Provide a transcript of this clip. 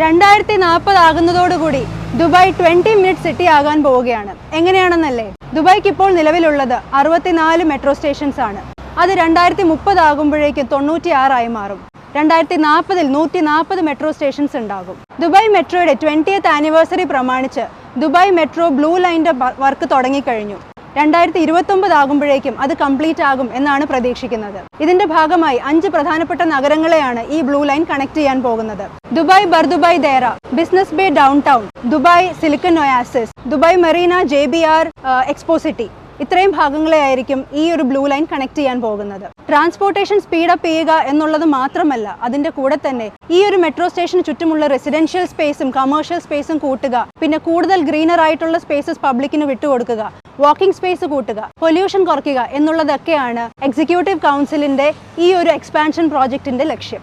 രണ്ടായിരത്തി നാൽപ്പത് ആകുന്നതോടുകൂടി ദുബായ് ട്വന്റി മിനിറ്റ് സിറ്റി ആകാൻ പോവുകയാണ്. എങ്ങനെയാണെന്നല്ലേ? ദുബായ്ക്ക് ഇപ്പോൾ നിലവിലുള്ളത് അറുപത്തിനാല് മെട്രോ സ്റ്റേഷൻസ് ആണ്. അത് രണ്ടായിരത്തി മുപ്പത് ആകുമ്പോഴേക്കും തൊണ്ണൂറ്റിയാറായി മാറും. രണ്ടായിരത്തി നാൽപ്പതിൽ നൂറ്റി നാൽപ്പത് മെട്രോ സ്റ്റേഷൻസ് ഉണ്ടാകും. ദുബായ് മെട്രോയുടെ ട്വന്റിയത്ത് ആനിവേഴ്സറി പ്രമാണിച്ച് ദുബായ് മെട്രോ ബ്ലൂ ലൈന്റെ വർക്ക് തുടങ്ങിക്കഴിഞ്ഞു. രണ്ടായിരത്തി ഇരുപത്തൊമ്പത് ആകുമ്പോഴേക്കും അത് കംപ്ലീറ്റ് ആകും എന്നാണ് പ്രതീക്ഷിക്കുന്നത്. ഇതിന്റെ ഭാഗമായി അഞ്ച് പ്രധാനപ്പെട്ട നഗരങ്ങളെയാണ് ഈ ബ്ലൂ ലൈൻ കണക്ട് ചെയ്യാൻ പോകുന്നത്. Dubai Bur Dubai Deira business bay downtown Dubai silicon oasis Dubai marina J B R expo city. ഇത്രയും ഭാഗങ്ങളെയായിരിക്കും ഈ ഒരു ബ്ലൂ ലൈൻ കണക്ട് ചെയ്യാൻ പോകുന്നത്. ട്രാൻസ്പോർട്ടേഷൻ സ്പീഡ് അപ്പ് ചെയ്യുക എന്നുള്ളത് മാത്രമല്ല അതിന്റെ കൂടെ തന്നെ ഈ ഒരു മെട്രോ സ്റ്റേഷന് ചുറ്റുമുള്ള റെസിഡൻഷ്യൽ സ്പേസും കമേഴ്ഷ്യൽ സ്പേസും കൂട്ടുക പിന്നെ കൂടുതൽ ഗ്രീനർ ആയിട്ടുള്ള സ്പേസസ് പബ്ലിക്കിന് വിട്ടുകൊടുക്കുക വാക്കിംഗ് സ്പേസ് കൂട്ടുക പൊല്യൂഷൻ കുറയ്ക്കുക എന്നുള്ളതൊക്കെയാണ് എക്സിക്യൂട്ടീവ് കൗൺസിലിന്റെ ഈ ഒരു എക്സ്പാൻഷൻ പ്രോജക്റ്റിന്റെ ലക്ഷ്യം.